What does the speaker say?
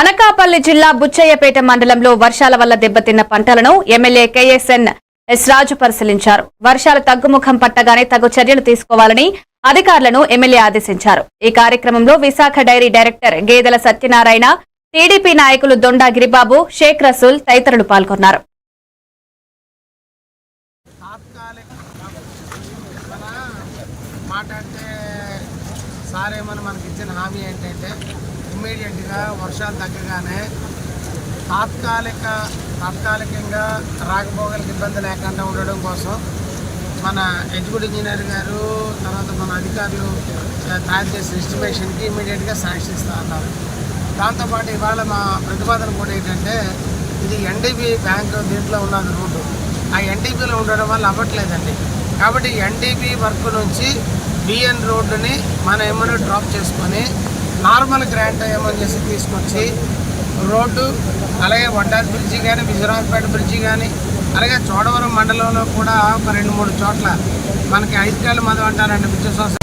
అనకాపల్లి జిల్లా బుచ్చయ్యపేట మండలంలో వర్షాల వల్ల దెబ్బతిన్న పంటలను ఎమ్మెల్యే కేఎస్ఎన్ ఎస్ రాజు పరిశీలించారు. వర్షాలు తగ్గుముఖం పట్టగానే తగు చర్యలు తీసుకోవాలని అధికారులను ఎమ్మెల్యే ఆదేశించారు. ఈ కార్యక్రమంలో విశాఖ డైరీ డైరెక్టర్ గేదెల సత్యనారాయణ టీడీపీ నాయకులు దొండా గిరిబాబు షేక్ రసూల్ తదితరులు పాల్గొన్నారు. మాట్లాడితే సార్ ఏమని మనకి ఇచ్చిన హామీ ఏంటంటే ఇమ్మీడియట్గా వర్షాలు తగ్గగానే తాత్కాలిక తాత్కాలికంగా రాకపోగలకు ఇబ్బంది లేకుండా ఉండడం కోసం మన ఎగ్జిక్యూటివ్ ఇంజనీర్ గారు తర్వాత మన అధికారులు తయారు చేసిన ఎస్టిమేషన్కి ఇమ్మీడియట్గా శాంక్షన్ ఇస్తా అన్నారు. దాంతోపాటు ఇవాళ మా ప్రతిపాదన కూడా ఏంటంటే ఇది ఎన్డీబీ బ్యాంక్ దీంట్లో ఉన్నది రోడ్డు. ఆ ఎన్డీబీలో ఉండడం వల్ల అవ్వట్లేదండి. కాబట్టి ఎన్డీబీ వర్క్ నుంచి బిఎన్ రోడ్డుని మనం ఏమైనా డ్రాప్ చేసుకొని నార్మల్ గ్రాంట్ ఏమని చేసి తీసుకొచ్చి రోడ్డు అలాగే వడ్డాది బ్రిడ్జి కానీ విజయరాజపేట బ్రిడ్జి కానీ అలాగే చోడవరం మండలంలో కూడా ఒక రెండు మూడు చోట్ల మనకి ఐదు కాళ్ళు మదం అంటారండి విద్యుత్ సంస్థ